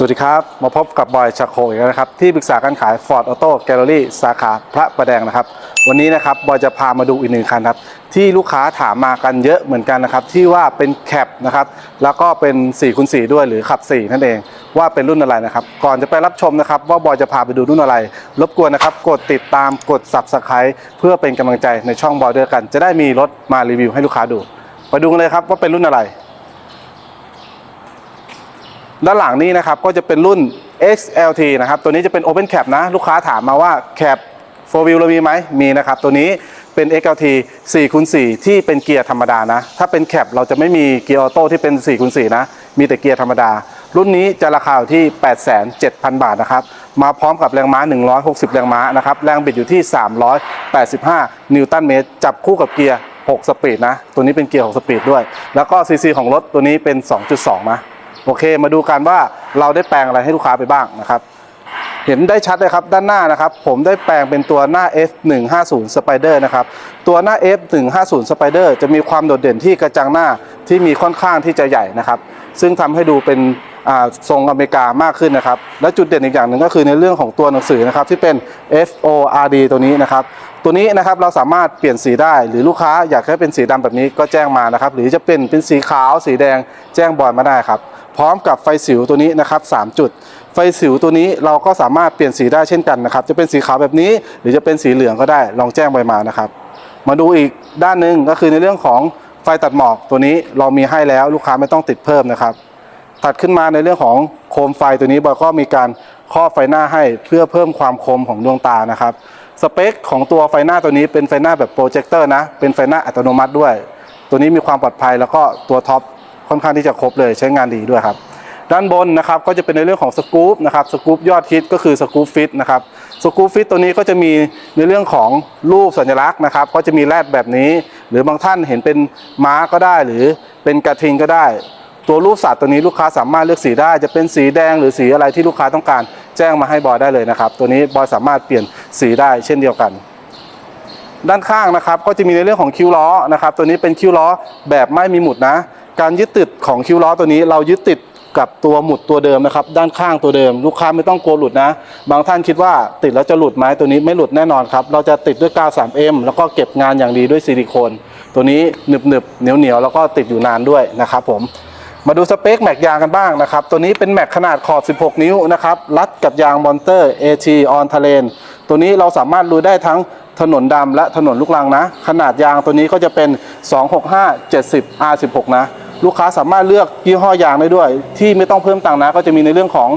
สวัสดีครับ มาพบกับบอยชาโคอีกแล้วนะครับ ที่ปรึกษาการขาย Ford Auto Gallery สาขาพระประแดงนะครับ วันนี้นะครับบอยจะพามาดูอีกหนึ่งคันครับที่ลูกค้าถามมากันเยอะเหมือนกันนะครับ ที่ว่าเป็นแคปนะครับ แล้วก็เป็น4คูณ4ด้วยหรือขับ 4 นั่นเองว่าเป็นรุ่นอะไรนะครับ ก่อนจะไปรับชมนะครับว่าบอยจะพาไปดูรุ่นอะไร รบกวนนะครับ กดติดตามกด Subscribe เพื่อเป็นกำลังใจในช่องบอยด้วยกัน จะได้มีรถมารีวิวให้ลูกค้าดูไปดูกันเลยครับว่าเป็นรุ่นอะไร ด้านหลังนี้นะครับก็จะเป็นรุ่น XLT นะครับตัวนี้จะเป็น Open Cap นะ ลูกค้าถามมาว่า Cap 4 Wheel เรามีไหมมีนะครับ ตัวนี้เป็น XLT 4คูณ4ที่เป็นเกียร์ธรรมดานะ ถ้าเป็น Cap เราจะไม่มีเกียร์ออโต้ที่เป็น4คูณ4นะ มีแต่เกียร์ธรรมดา รุ่นนี้จะราคาอยู่ที่ 8,700 บาทนะครับ มาพร้อมกับแรงม้า 160 แรงม้านะครับ แรงบิดอยู่ที่ 385 นิวตันเมตร จับคู่กับเกียร์ 6 สปีดนะ ตัวนี้เป็นเกียร์ 6 สปีดด้วย แล้วก็ซีซีของรถตัวนี้เป็น 2.2 นะ โอเค มาดูกันว่าเราได้แปลงอะไรให้ลูกค้าไปบ้างนะครับ เห็นได้ชัดเลยครับด้านหน้านะครับ ผมได้แปลงเป็นตัวหน้า F150 Spider นะครับ ตัวหน้า F150 Spider จะมีความโดดเด่นที่กระจังหน้าที่มีค่อนข้างที่จะใหญ่นะครับ ซึ่งทำให้ดูเป็นทรงอเมริกามากขึ้นนะครับ และจุดเด่นอีกอย่างหนึ่งก็คือในเรื่องของตัวหนังสือนะครับที่เป็น FORD ตัวนี้นะครับ ตัวนี้นะครับเราสามารถเปลี่ยนสีได้ หรือลูกค้าอยากให้เป็นสีดำแบบนี้ก็แจ้งมานะครับ หรือจะเป็นเป็นสีขาวสีแดงแจ้งบอลมาได้ครับ พร้อมกับไฟสิวตัวนี้นะครับ3จุด ไฟสิวตัวนี้เราก็สามารถเปลี่ยนสีได้เช่นกันนะครับ จะเป็นสีขาวแบบนี้ หรือจะเป็นสีเหลืองก็ได้ลองแจ้งไปมานะครับ มาดูอีกด้านหนึ่งก็คือในเรื่องของไฟตัดหมอกตัวนี้เรามีให้แล้วลูกค้าไม่ต้องติดเพิ่มนะครับถัดขึ้นมาในเรื่องของโคมไฟตัวนี้บอยก็มีการครอบไฟหน้าให้เพื่อเพิ่มความคมของดวงตานะครับสเปคของตัวไฟหน้าตัวนี้เป็นไฟหน้าแบบโปรเจคเตอร์นะ เป็นไฟหน้าอัตโนมัติด้วย ตัวนี้มีความปลอดภัยแล้วก็ตัวท็อป ค่อนข้างที่จะครบเลยใช้งานดีด้วยครับ ด้านบนนะครับก็จะเป็นในเรื่องของสกู๊ปนะครับสกู๊ปยอดฮิตก็คือสกู๊ปฟิตนะครับสกู๊ปฟิตตัวนี้ก็จะมีในเรื่องของรูปสัญลักษณ์นะครับก็จะมีแรดแบบนี้ หรือบางท่านเห็นเป็นม้าก็ได้ หรือเป็นกระทิงก็ได้ ตัวรูปสัตว์ตัวนี้ลูกค้าสามารถเลือกสีได้ จะเป็นสีแดงหรือสีอะไรที่ลูกค้าต้องการแจ้งมาให้บอยได้เลยนะครับ ตัวนี้บอยสามารถเปลี่ยนสีได้เช่นเดียวกันด้านข้างนะครับก็จะมีในเรื่องของคิ้วล้อนะครับตัวนี้เป็นคิ้วล้อแบบไม่มีหมุดนะ การยึดติดของคิ้วล้อตัวนี้ เรายึดติดกับตัวหมุดตัวเดิมนะครับ ด้านข้างตัวเดิม ลูกค้าไม่ต้องกลัวหลุดนะ บางท่านคิดว่าติดแล้วจะหลุดไหมตัวนี้ไม่หลุดแน่นอนครับ เราจะติดด้วยกาว 3M แล้วก็เก็บงานอย่างดีด้วยซิลิโคน ตัวนี้หนึบหนึบเหนียวเหนียวแล้วก็ติดอยู่นานด้วยนะครับผมมาดูสเปคแม็กยางกันบ้างนะครับ ตัวนี้เป็นแม็กขนาดขอบ 16 นิ้วนะครับ รัดกับยางมอนเตอร์ AT on t e r r a i n ตัวนี้เราสามารถดูได้ทั้งถนนดำและถนนลูกรังนะ ขนาดยางตัวนี้ก็จะเป็น 265 70 R16 นะ ลูกค้าสามารถเลือกยี่ห้อยางได้ด้วย ที่ไม่ต้องเพิ่มตังค์นะ ก็จะมีในเรื่องของ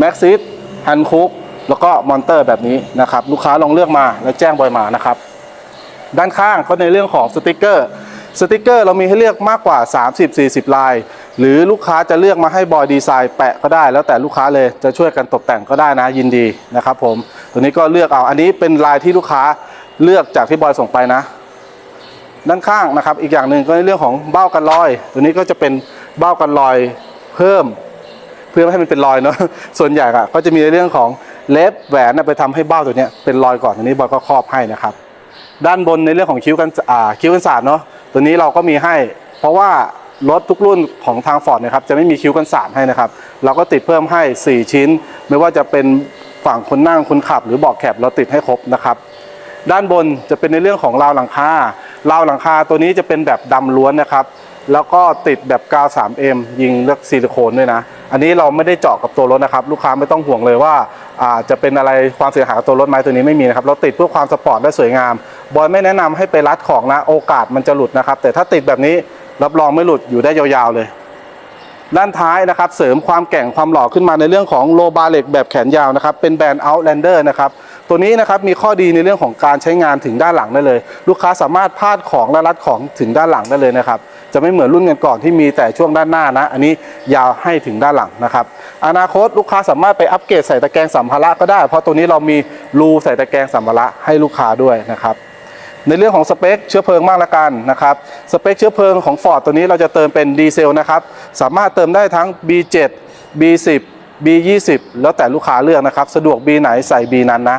Maxxis Hankook แล้วก็มอนเตอร์แบบนี้นะครับ ลูกค้าลองเลือกมาแล้วแจ้งบอยมานะครับ ด้านข้างก็ในเรื่องของสติกเกอร์สติกเกอร์เรามีให้เลือกมากกว่า 30-40 ลาย หรือลูกค้าจะเลือกมาให้บอยดีไซน์แปะก็ได้ แล้วแต่ลูกค้าเลยจะช่วยกันตกแต่งก็ได้นะยินดีนะครับผมตัวนี้ก็เลือกเอาอันนี้เป็นลายที่ลูกค้าเลือกจากที่บอยส่งไปนะ ด้านข้างนะครับ อีกอย่างหนึ่งก็ในเรื่องของเบ้ากันรอย ตัวนี้ก็จะเป็นเบ้ากันรอยเพิ่ม เพื่อไม่ให้มันเป็นรอยเนาะส่วนใหญ่อะก็จะมีในเรื่องของเล็บแหวนไปทำให้เบ้าตัวเนี้ยเป็นรอยก่อนอันนี้บอยก็ครอบให้นะครับ ด้านบนในเรื่องของคิ้วกันอ่าคิ้วกันศาสตร์เนาะตัวนี้เราก็มีให้ เพราะว่ารถทุกรุ่นของทางฟอร์ดนะครับจะไม่มีคิ้วกันศาสตร์ให้นะครับ เราก็ติดเพิ่มให้ 4 ชิ้น ไม่ว่าจะเป็นฝั่งคนนั่งคนขับ หรือเบาะแคบเราติดให้ครบนะครับ ด้านบนจะเป็นในเรื่องของราวหลังคา ราวหลังคาตัวนี้จะเป็นแบบดำล้วนนะครับ แล้วก็ติดแบบกาว 3M ยิงเลือกซิลิโคนด้วยนะ อันนี้เราไม่ได้เจาะกับตัวรถนะครับ ลูกค้าไม่ต้องห่วงเลยว่าอาจะเป็นอะไรความเสียหายกับตัวรถไหมตัวนี้ไม่มีนะครับ เราติดเพื่อความสปอร์ตและสวยงาม บอยไม่แนะนำให้ไปรัดของนะ โอกาสมันจะหลุดนะครับ แต่ถ้าติดแบบนี้รับรองไม่หลุดอยู่ได้ยาวๆเลยด้านท้ายนะครับเสริมความแก่งความหล่อขึ้นมาในเรื่องของโลบาเล็กแบบแขนยาวนะครับ เป็นแบรนด์ Outlander นะครับ ตัวนี้นะครับมีข้อดีในเรื่องของการใช้งานถึงด้านหลังได้เลย ลูกค้าสามารถพาดของและรัดของถึงด้านหลังได้เลยนะครับจะไม่เหมือนรุ่นกันก่อนที่มีแต่ช่วงด้านหน้านะ อันนี้ยาวให้ถึงด้านหลังนะครับอนาคตลูกค้าสามารถไปอัปเกรดใส่ตะแกรงสัมภาระก็ได้ เพราะตัวนี้เรามีรูใส่ตะแกรงสัมภาระให้ลูกค้าด้วยนะครับในเรื่องของสเปคเชื้อเพลิงมากละกันนะครับสเปคเชื้อเพลิงของ Ford ตัวนี้เราจะเติมเป็นดีเซลนะครับสามารถเติมได้ทั้ง B7 B10 B20 แล้วแต่ลูกค้าเลือกนะครับ สะดวก B ไหนใส่ B นั้นนะ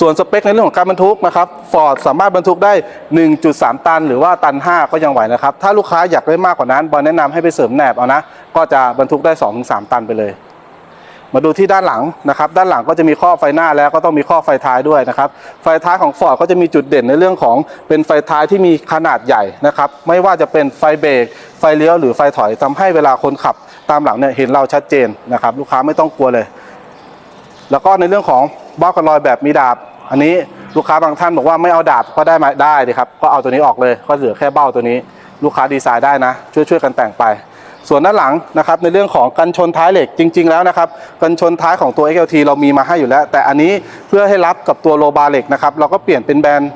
ส่วนสเปคในเรื่องของการบรรทุกนะครับฟอร์ดสามารถบรรทุกได้ 1.3 ตัน หรือว่าตัน 5 ก็ยังไหวนะครับ ถ้าลูกค้าอยากได้มากกว่านั้นบอยแนะนำให้ไปเสริมแหนบเอานะ ก็จะบรรทุกได้ 2-3 ตันไปเลย มาดูที่ด้านหลังนะครับ ด้านหลังก็จะมีข้อไฟหน้าแล้วก็ต้องมีข้อไฟท้ายด้วยนะครับ ไฟท้ายของ Ford ก็จะมีจุดเด่นในเรื่องของเป็นไฟท้ายที่มีขนาดใหญ่นะครับ ไม่ว่าจะเป็นไฟเบรกไฟเลี้ยวหรือไฟถอยทำให้เวลาคนขับ ตามหลังเนี่ยเห็นเราชัดเจนนะครับ ลูกค้าไม่ต้องกลัวเลย แล้วก็ในเรื่องของบ้ากันรอยแบบมีดาบ อันนี้ลูกค้าบางท่านบอกว่าไม่เอาดาบก็ได้ไหมได้เลยครับก็เอาตัวนี้ออกเลยก็เหลือแค่เบ้าตัวนี้ ลูกค้าดีไซน์ได้นะ ช่วยช่วยกันแต่งไป ส่วนด้านหลังนะครับในเรื่องของกันชนท้ายเหล็กจริง ๆ แล้วนะครับกันชนท้ายของตัว XLT เรามีมาให้อยู่แล้ว แต่อันนี้เพื่อให้รับกับตัวโลบาเหล็กนะครับเราก็เปลี่ยนเป็นแบรนด์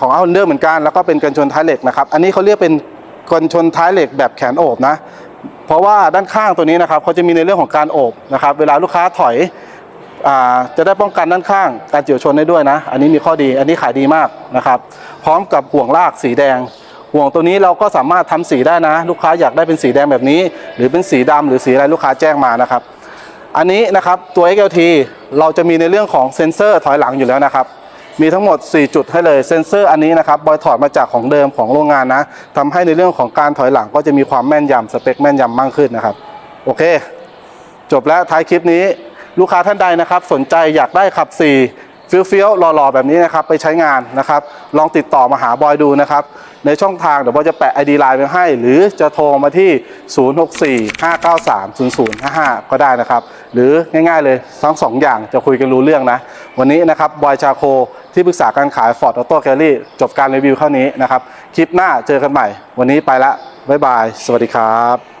ของอัลเดอร์เหมือนกันแล้วก็เป็นกันชนท้ายเหล็กนะครับอันนี้เขาเรียกเป็นกันชนท้ายเหล็กแบบแขนโอบนะเพราะว่าด้านข้างตัวนี้นะครับเขาจะมีในเรื่องของการโอบนะครับเวลาลูกค้าถอย จะได้ป้องกันด้านข้างการเฉียวชนได้ด้วยนะ อันนี้มีข้อดีอันนี้ขายดีมากนะครับ พร้อมกับห่วงลากสีแดง ห่วงตัวนี้เราก็สามารถทำสีได้นะ ลูกค้าอยากได้เป็นสีแดงแบบนี้ หรือเป็นสีดำหรือสีอะไรลูกค้าแจ้งมานะครับ อันนี้นะครับตัว XLT เราจะมีในเรื่องของเซ็นเซอร์ถอยหลังอยู่แล้วนะครับมีทั้งหมด 4 จุดให้เลยเซ็นเซอร์อันนี้นะครับบอยถอดมาจากของเดิมของโรงงานนะทำให้ในเรื่องของการถอยหลังก็จะมีความแม่นยำสเปคแม่นยำมากขึ้นนะครับ โอเค จบแล้วท้ายคลิปนี้ ลูกค้าท่านใดนะครับ สนใจอยากได้ขับ4ฟิลฟิลหล่อๆแบบนี้นะครับไปใช้งานนะครับ ลองติดต่อมาหาบอยดูนะครับ ในช่องทางเดี๋ยวบอยจะแปะ ID ไลน์ไว้ให้ หรือจะโทรมาที่ 0645930055 ก็ได้นะครับ หรือง่ายๆเลยทั้งสองอย่างจะคุยกันรู้เรื่องนะ วันนี้นะครับบอยชาโค ที่ปรึกษาการขาย Ford Auto Gallery จบการรีวิวเท่านี้นะครับ คลิปหน้าเจอกันใหม่ วันนี้ไปละบ๊ายบาย สวัสดีครับ